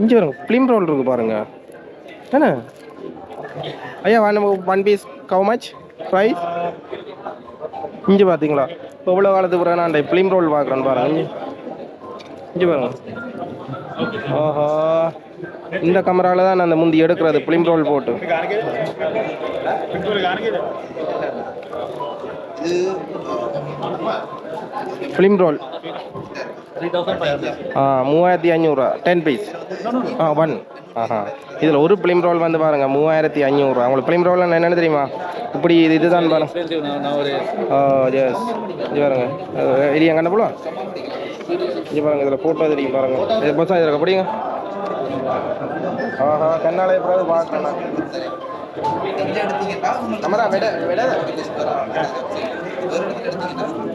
இங்கே பாருங்க film roll இருக்குது பாருங்கள் என்ன ஐயா நம்ம one piece how much price இங்கே பார்த்தீங்களா இப்போ எவ்வளோ காலத்துக்கு பிறகு நான் ஃபிலிம் ரோல் பார்க்குறேன்னு பாருங்கள் இங்கே பாருங்க ஓஹோ இந்த கேமராவில் தான் நான் அந்த முந்தி எடுக்கிறது. ஃபிலிம் ரோல் போட்டு. ஃபிலிம் ரோல் ஆ மூவாயிரத்தி ஐநூறுரூவா டென் பீஸ் ஆ ஒன் ஆஹா. இதில் ஒரு ஃபிலிம் ரோல் வந்து பாருங்க. மூவாயிரத்தி ஐநூறுரூவா உங்களுக்கு ஃபிலிம் ரோல் என்னென்னு தெரியுமா? இப்படி இது இதுதான் பாருங்க. ஓ எஸ் இது பாருங்க. இது எங்கே போலாம் இது பாருங்க இதில் ஃபோட்டோ தெரியும் பாருங்க. இது பஸ்ஸா இதில் படிங்க. ஆஹா கண்ணாலே பிறகு பார்க்கணும். நம்மடா விட விட.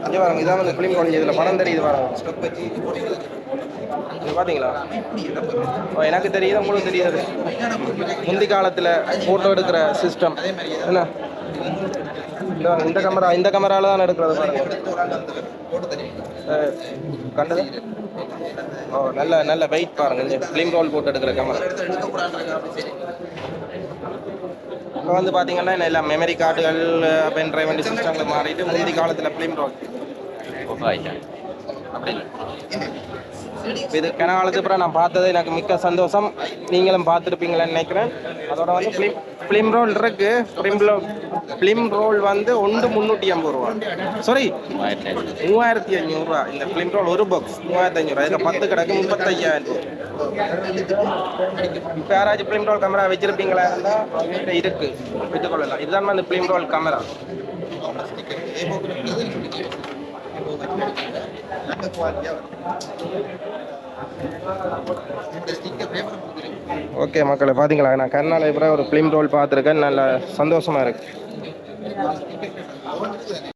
இங்கே பாருங்க இதான் வந்து ஃபிலிம் காலேஜ் இதில் படம் தெரியுது பாருங்க. இது பார்த்தீங்களா எனக்கு தெரியுது உங்களுக்கு தெரியாது. முந்தி காலத்தில் ஃபோட்டோ எடுக்கிற சிஸ்டம் என்ன? இந்த இந்த கேமரா இந்த கேமரால தான் எடுக்கிறது பாருங்க. கண்டது? ஓ நல்ல நல்ல வெயிட் பாருங்க. இந்த ஃபிலிம் ரோல் போட்டு எடுக்கிற கேமரா இப்போ வந்து பார்த்தீங்கன்னா என்ன எல்லாம் மெமரி கார்டுகள் பென் டிரைவ் சிஸ்டங்கள் மாறிட்டு முந்தி காலத்தில் ஃபிலிம் ரோல் அப்படி இல்லை. இது கன காலத்துக்கு நான் பார்த்தது எனக்கு மிக்க சந்தோஷம். நீங்களும் பார்த்துருப்பீங்களேன்னு நினைக்கிறேன். அதோட வந்து ஃபிலிம் ஃபிலிம் ரோல் இருக்கு. ஃபிலிம் ஃபிலிம் ரோல் வந்து ஒன்று முந்நூற்றி ஐம்பது ரூபா. சாரி மூவாயிரத்தி ஐநூறுரூவா இந்த ஃபிலிம் ரோல் ஒரு பாக்ஸ் மூவாயிரத்தி ஐநூறுரூவா இதில் பத்து கிடக்கு முப்பத்தையாயிரம் இப்போ யாராச்சும் ஃபிலிம் ரோல் கேமரா வச்சிருப்பீங்களா இருந்தால் இருக்குது இருக்கு. விட்டுக்கொள்ளலாம் இதுதான் அந்த ஃபிலிம் ரோல் கேமரா ஓகே மக்களை பார்த்தீங்களா நான் கர்நாடக இப்போ ஒரு ஃபிலிம் ரோல் பார்த்துருக்கேன். நல்ல சந்தோஷமா இருக்கு.